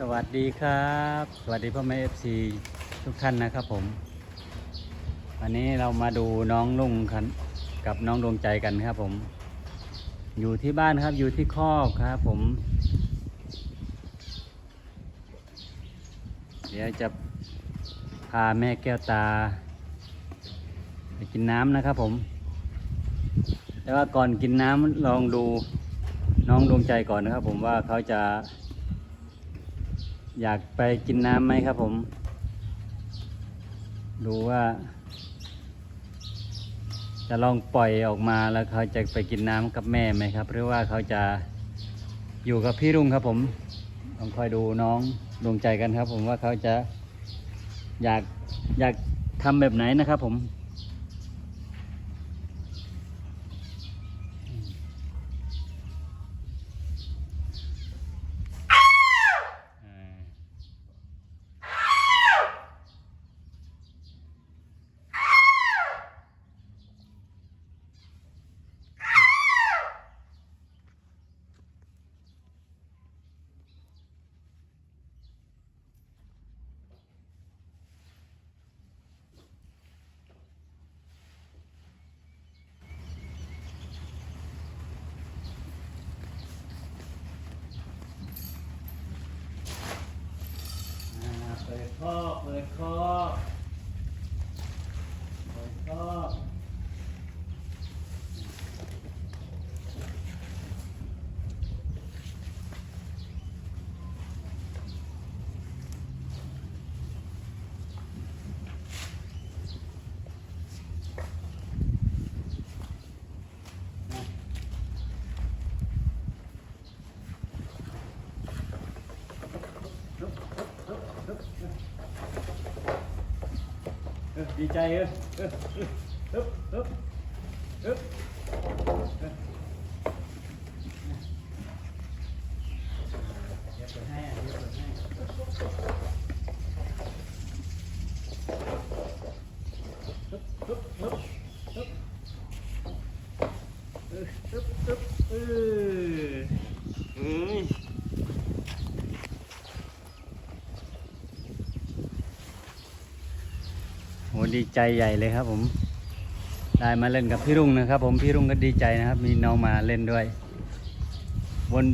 สวัสดีครับ สวัสดีพ่อแม่เอฟซีทุกท่านนะครับผม วันนี้เรามาดูน้องลุงครับกับน้องดวงใจกันครับผม อยู่ที่บ้านครับอยู่ที่คอกครับผม เดี๋ยวจะพาแม่แก้วตา ไปกินน้ำนะครับผม แต่ว่าก่อนกินน้ำลองดูน้องดวงใจก่อนนะครับผมว่าเขาจะ อยากไปกินน้ำไหมครับผม ดูว่า จะลองปล่อยออกมาแล้วเขาจะไปกินน้ำกับแม่ไหมครับ หรือว่าเขาจะอยู่กับพี่รุ่งครับผมลองคอยดูน้องดวงใจกันครับ ผมว่าเขาจะอยากอยากทำแบบไหนนะครับผม อ่า อ่าเปิด คอกเปิดคอกเปิดคอกเออ ดีใจเออเออเออเออเออเออเดี๋ยวเปิดให้อะเดี๋ยวเปิดให้ฮึบฮึบฮึบฮึบเออฮึบฮึบเออเอ้ย โหดีใจใหญ่เลยครับผม ได้มาเล่นกับพี่รุ่งนะครับ ผมพี่รุ่งก็ดีใจนะครับ มีน้องมาเล่นด้วยบน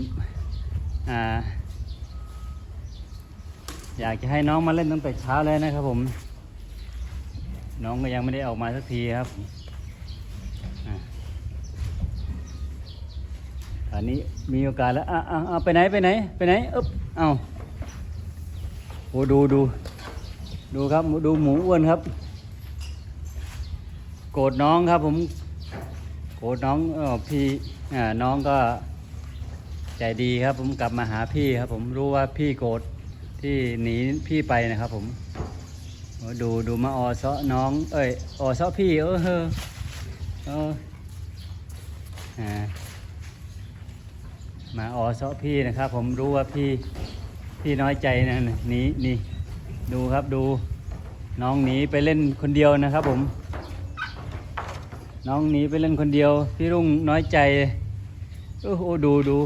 อ่า อยากจะให้น้องมาเล่นตั้งแต่เช้าเลยนะครับ ผม น้องก็ยังไม่ได้ออกมาสักทีครับอันนี้มีโอกาสแล้วอะอะอะไปไหนไปไหนไปไหนอึ๊บเอาโหดูดูดูครับ ดูหมูอ้วนครับ โกรธน้องครับผมโกรธน้องออพี่น้องก็ใจดีครับ ผมกลับมาหาพี่ครับ ผมรู้ว่าพี่โกรธที่หนีพี่ไปนะครับ ผมดูดูมาออเซาะน้อง เอ้ยออเซาะพี่เออเออเอมาออเซาะพี่นะครับ ผมรู้ว่าพี่พี่น้อยใจนะหนีนี่ดูครับดูน้องหนีไปเล่นคนเดียวนะครับ ผม น้องหนีไปเล่นคนเดียว พี่รุ่งน้อยใจ โอ้โหดูดู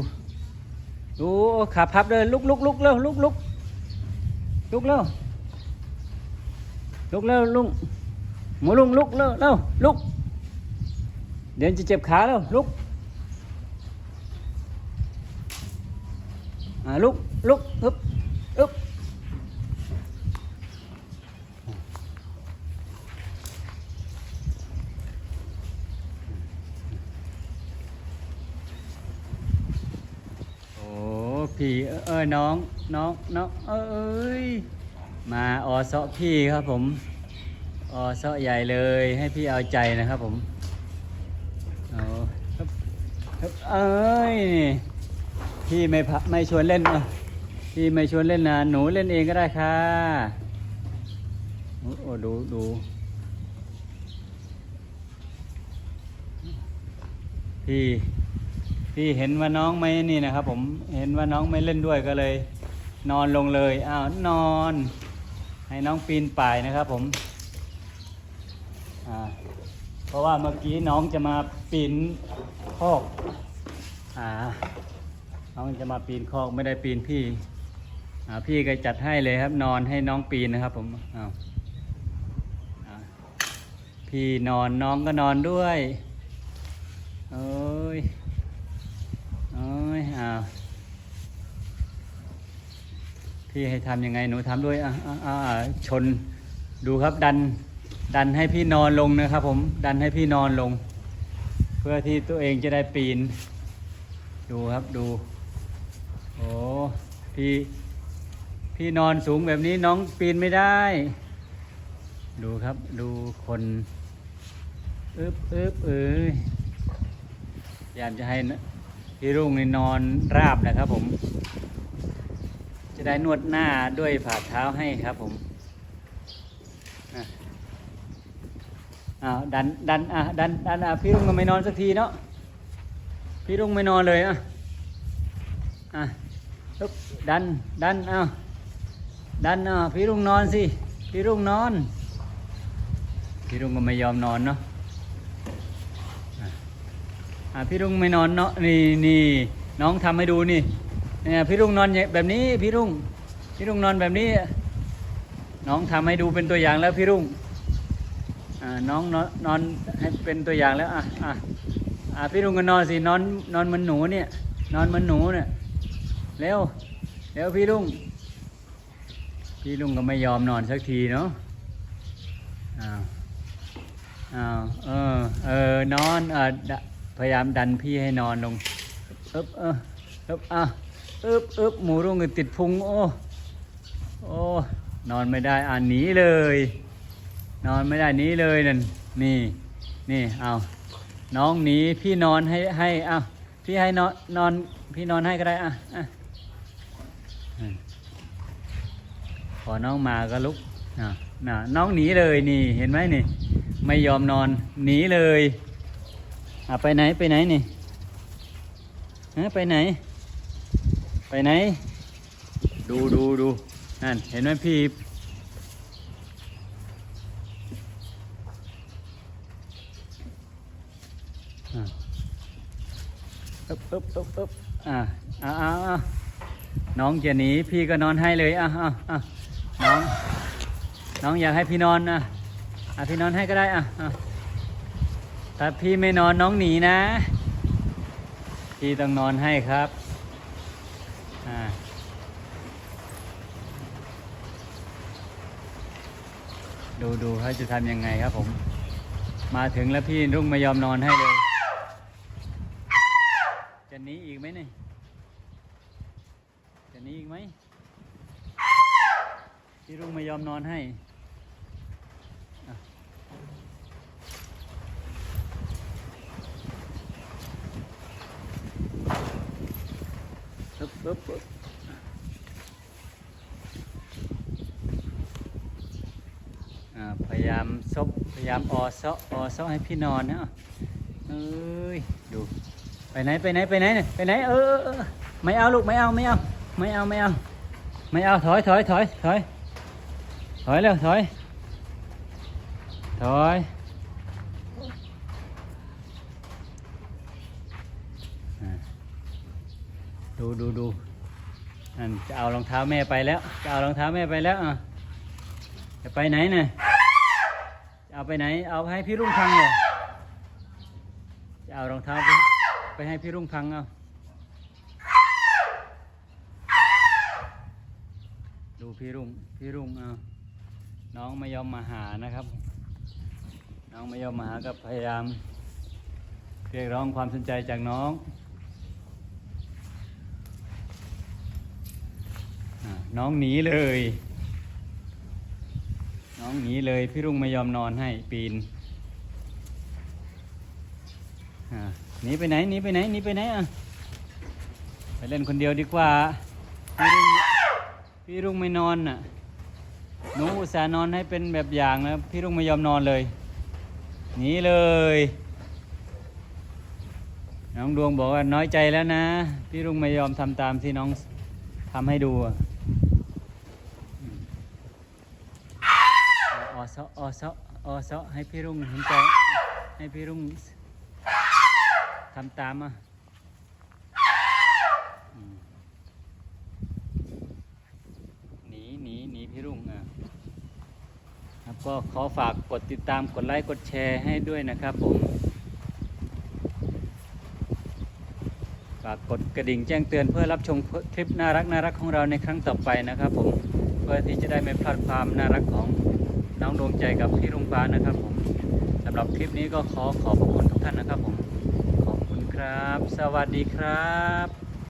ดูขาพับเลยลุกลุกลุกเร็วลุกลุกลุกเร็วลุกเร็วลุงหมูลุงลุกเร็วเร็วลุก เดี๋ยวจะเจ็บขาแล้วลุกอ่าลุกลุกฮึบฮึบโอ้ พี่เอ้ยน้องน้องน้องเอ้ยมาออเซาะพี่ครับผมออเซาะใหญ่เลยให้พี่เอาใจนะครับผมเอาฮึบฮึบเอ้ยพี่ไม่พไม่ชวนเล่นเออพี่ไม่ชวนเล่นนะหนูเล่นเองก็ได้ค่ะโอ้โอ้ดูดูพี่ พี่เห็นว่าน้องไม่นี่นะครับ ผมเห็นว่าน้องไม่เล่นด้วยก็เลย นอนลงเลยอ้าวนอน ให้น้องปีนป่ายนะครับ ผมอ่าเพราะว่าเมื่อกี้น้องจะมาปีนคอกอ่าน้องจะมาปีนคอกไม่ได้ปีนพี่อ่าพี่ก็จัดให้เลยครับ นอนให้น้องปีนนะครับ ผมอ้าวพี่นอนน้องก็นอนด้วยโอ้ยโอ้ยอ้าว พี่ให้ทำยังไงหนูทำด้วยอะอะอะอะชนดูครับดันดันให้พี่นอนลงนะครับ ผมดันให้พี่นอนลง เพื่อที่ตัวเองจะได้ปีน ดูครับดูโอ้พี่พี่นอนสูงแบบนี้น้องปีนไม่ได้ ดูครับดูคนอึบอึบเอ้ยพยายามจะให้พี่รุ่งนี่นอนราบนะครับผม ได้นวดหน้าด้วยฝ่าเท้าให้ครับผมอ้าวดันดันอะดันดันอะพี่รุ่งก็ไม่นอนสักทีเนาะพี่รุ่งไม่นอนเลยอะอะลุกดันดันเอาดันอะพี่รุ่งนอนสิพี่รุ่งนอน พี่รุ่งก็ไม่ยอมนอนเนาะอะพี่รุ่งไม่นอนเนาะนี่นี่น้องทำให้ดูนี่ เนี่ยพี่รุ่งนอนแบบนี้พี่รุ่งพี่รุ่งนอนแบบนี้ น้องทำให้ดูเป็นตัวอย่างแล้วพี่รุ่งน้องนอนนอนให้เป็นตัวอย่างแล้วอะอะอะพี่รุ่งก็นอนสินอนนอนเหมันหนูเนี่ยนอนเหมันหนูเนี่ยเร็วเร็วพี่รุ่งพี่รุ่งก็ไม่ยอมนอนสักทีเนาะอ้าวอ้าวเออเออนอนเออพยายามดันพี่ให้นอนลงเอึบเอออึบอะ อึบอึบหมูรุ่งก็ติดพุงโอ้โอ้นอนไม่ได้อ่านหนีเลย นอนไม่ได้หนีเลยนั่นนี่นี่เอาน้องหนีพี่นอนให้ให้เอาพี่ให้นอนนอนพี่นอนให้ก็ได้อะอะพอน้องมาก็ลุกอะน่ะน้องหนีเลยนี่เห็นไหมนี่ ไม่ยอมนอนหนีเลยอะไปไหนไปไหนนี่ฮะไปไหน ไปไหน ดูดูดูนั่น เห็นไหมพี่อึบอึบอึบอึบอ่าอ่าอ่าน้องจะหนีพี่ก็นอนให้เลยอะอะอะน้องน้องอยากให้พี่นอนอะอะพี่นอนให้ก็ได้อะอะถ้าพี่ไม่นอนน้องหนีนะ พี่ต้องนอนให้ครับ อ่าดูดูเขาจะทำยังไงครับผม มาถึงแล้วพี่รุ่งไม่ยอมนอนให้เลย จะหนีอีกไหมเนี่ยจะหนีอีกไหมพี่รุ่งไม่ยอมนอนให้ ปึ๊บปึ๊บปึ๊บพยายามซบพยายามออซาะออซาะให้พี่นอนนะเอ้ยดูไปไหนไปไหนไปไหนไปไหนเออเออเออไม่เอาลูกไม่เอาไม่เอาไม่เอาไม่เอาไม่เอาถอยถอยถอยถอยถอยเร็วถอยถอยอะ ดูดูดูนั่นจะเอารองเท้าแม่ไปแล้ว จะเอารองเท้าแม่ไปแล้วอะจะไปไหนเนี่ยจะเอาไปไหน เอาให้พี่รุ่งพังเลยจะเอารองเท้าไปไปให้พี่รุ่งพังเอาดูพี่รุ่งพี่รุ่งเอาน้องไม่ยอมมาหานะครับ น้องไม่ยอมมาหาก็พยายามเรียกร้องความสนใจจากน้องอา น้องหนีเลย น้องหนีเลยพี่รุ่งไม่ยอมนอนให้ปีนหนีไปไหนหนีไปไหนหนีไปไหนอะไปเล่นคนเดียวดีกว่า พี่รุ่งพี่รุ่งไม่นอนน่ะหนูอุตส่าห์นอนให้เป็นแบบอย่างแล้วพี่รุ่งไม่ยอมนอนเลยหนีเลย น้องดวงบอกว่าน้อยใจแล้วนะ พี่รุ่งไม่ยอมทำตามที่น้องทำให้ดูอะ ซออซออซะให้พี่รุ่งเห็นใจให้พี่รุ่งทำตามอะหนีหนีหนีพี่รุ่งอะครับก็ขอฝากกดติดตามกดไลค์กดแชร์ให้ด้วยนะครับผมฝากกดกระดิ่งแจ้งเตือนเพื่อรับชมคลิปน่ารักน่ารักของเราในครั้งต่อไปนะครับผมเพื่อที่จะได้ไม่พลาดความน่ารักของ น้องดวงใจกับพี่รุงฟ้านะครับผมสำหรับคลิปนี้ก็ขอขอบคุณทุกท่านนะครับผม ขอบคุณครับ สวัสดีครับ